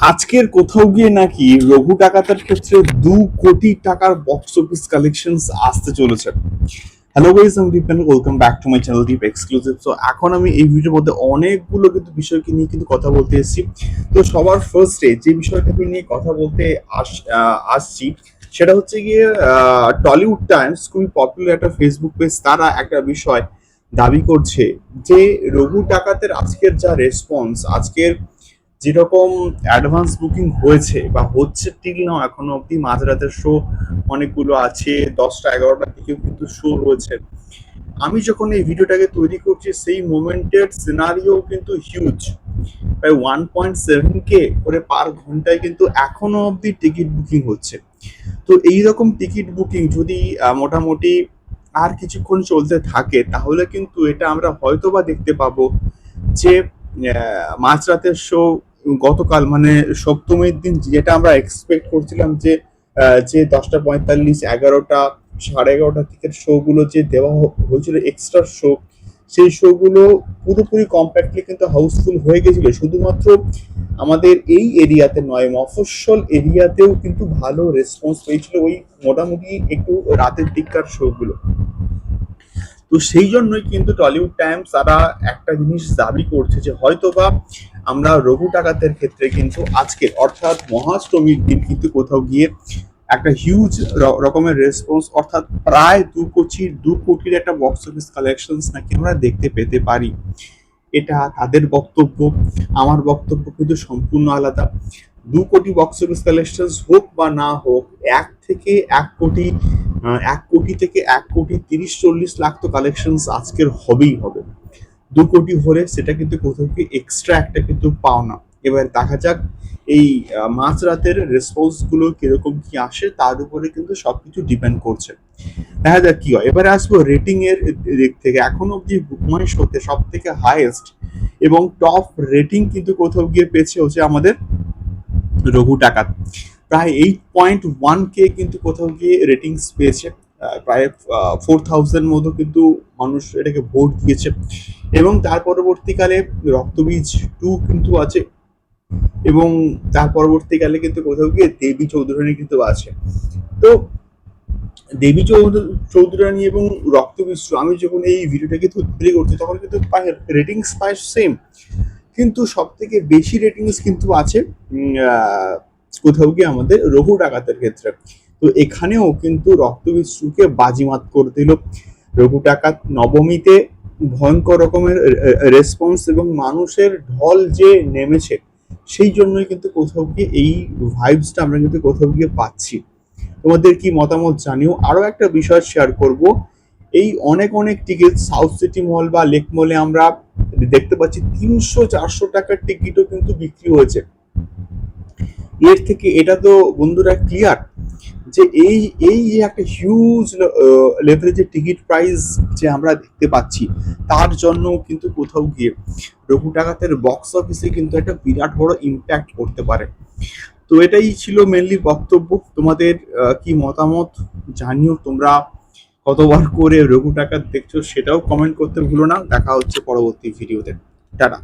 আজকের কোথাও গিয়ে নাকি রঘু ডাকাতের ক্ষেত্রে দু কোটি টাকার বক্স অফিস কালেকশন আসতে চলেছে। হ্যালো গাইস আমি Dipen welcome back to my channel Deep exclusive so এখন আমি এই ভিডিওর মধ্যে অনেকগুলো কিন্তু বিষয়কে নিয়ে কিন্তু কথা বলতে এসেছি। তো সবার ফার্স্টে যে বিষয়টাকে নিয়ে কথা বলতে আস আসছি, সেটা হচ্ছে গিয়ে টলিউড টাইমস খুবই পপুলার একটা ফেসবুক পেজ তারা একটা বিষয় দাবি করছে যে রঘু ডাকাতের আজকের যা রেসপন্স আজকের যেরকম অ্যাডভান্স বুকিং হয়েছে বা হচ্ছে টিল নাও এখনও অব্দি মাঝরাতের শো অনেকগুলো আছে, দশটা এগারোটার দিকেও কিন্তু শো রয়েছে। আমি যখন এই ভিডিওটাকে তৈরি করছি, সেই মোমেন্টের সিনারিও কিন্তু হিউজ প্রায় ওয়ান পয়েন্ট সেভেন কে করে পার ঘন্টায় কিন্তু এখনও অবধি টিকিট বুকিং হচ্ছে। তো এই রকম টিকিট বুকিং যদি মোটামুটি আর কিছুক্ষণ চলতে থাকে, তাহলে কিন্তু এটা আমরা হয়তোবা দেখতে পাবো যে মাঝরাতের শো গতকাল মানে সপ্তমীর দিন যেটা আমরা এক্সপেক্ট করছিলাম যে যে দশটা পঁয়তাল্লিশ, এগারোটা, সাড়ে এগারোটা থেকে শোগুলো যে দেওয়া হয়েছিল এক্সট্রা শো সেই শোগুলো পুরোপুরি কম্প্যাক্টলি কিন্তু হাউসফুল হয়ে গেছিল। শুধুমাত্র আমাদের এই এরিয়াতে নয়, মফস্বল এরিয়াতেও কিন্তু ভালো রেসপন্স পেয়েছিল ওই মোটামুটি একটু রাতের দিককার শোগুলো তো সেই জন্যই কিন্তু টলিউড টাইমস তারা একটা জিনিস দাবি করছে যে হয়তো বা আমরা রঘু ডাকাতের ক্ষেত্রে কিন্তু আজকে অর্থাৎ মহাষ্টমীর দিন কিন্তু কোথাও গিয়ে একটা হিউজ রকমের রেসপন্স অর্থাৎ প্রায় দু কোটির দু কোটির একটা বক্স অফিস কালেকশন নাকি আমরা দেখতে পেতে পারি। এটা তাদের বক্তব্য, আমার বক্তব্য কিন্তু সম্পূর্ণ আলাদা। দু কোটি বক্স অফিস কালেকশন হোক বা না হোক, এক থেকে এক কোটি এক কোটি থেকে এক কোটি তিরিশ চল্লিশ লাখ তো কালেকশন আজকের হবেই হবে। দু কোটি হলে সেটা কিন্তু কোথাও কি এক্সট্রা একটা কিন্তু পাওনা এবার দেখা যাক এই আহ, মাঝরাতের রেসপন্সগুলো কীরকম কি আসে তার উপরে কিন্তু সবকিছু ডিপেন্ড করছে। দেখা যাক কি হয়। এবারে আসব রেটিং এর দিক থেকে। এখন অব্দি বুকমাই শোতে সব থেকে হাইয়েস্ট এবং টপ রেটিং কিন্তু কোথাও গিয়ে পেয়েছে হচ্ছে আমাদের রঘু ডাকাত প্রায় এইট পয়েন্ট ওয়ান কে কিন্তু কোথাও গিয়ে রেটিংস পেয়েছে। প্রায় ফোর থাউজেন্ড মতো কিন্তু মানুষ এটাকে ভোট দিয়েছে। এবং তার পরবর্তীকালে রক্তবীজ টু কিন্তু আছে। এবং তার পরবর্তীকালে কিন্তু কোথাও গিয়ে দেবী চৌধুরানী কিন্তু আছে। তো দেবী চৌধু- চৌধুরানী এবং রক্তবীজ টু, আমি যখন এই ভিডিওটাকে তৈরি করছি তখন কিন্তু রেটিংস পায় সেম কিন্তু সব থেকে বেশি রেটিংস কিন্তু আছে কোথাও গিয়ে আমাদের রঘু ডাকাতের ক্ষেত্রে। তো এখানেও কিন্তু রক্তবীজ টুকে বাজিমাত করে দিল। রঘু ডাকাত নবমীতে ভয়ঙ্কর রকমের রেসপন্স এবং মানুষের ঢল যে নেমেছে, সেই জন্যই কিন্তু কোথাও গিয়ে এই ভাইবসটা আমরা কিন্তু কোথাও গিয়ে পাচ্ছি। তোমাদের কি মতামত জানিও। আরও একটা বিষয় শেয়ার করব। এই অনেক অনেক টিকিট সাউথ সিটি মল বা লেক মলে আমরা দেখতে পাচ্ছি তিনশো, চারশো টাকার টিকিটও কিন্তু বিক্রি হয়েছে। এর থেকে এটা তো বন্ধুরা ক্লিয়ার যে এই এই যে একটা হিউজ লেভেলের টিকিট প্রাইস যে আমরা দেখতে পাচ্ছি, তার জন্য কিন্তু কোথাও গিয়ে রঘু ডাকাতের বক্স অফিসে কিন্তু একটা বিরাট বড় ইম্প্যাক্ট করতে পারে। তো এটাই ছিল মেনলি বক্তব্য। তোমাদের কি মতামত জানিও তোমরা। কতবার করে রঘু ডাকাত দেখছ সেটাও কমেন্ট করতে ভুলো না। দেখা হচ্ছে পরবর্তী ভিডিওতে টাটা।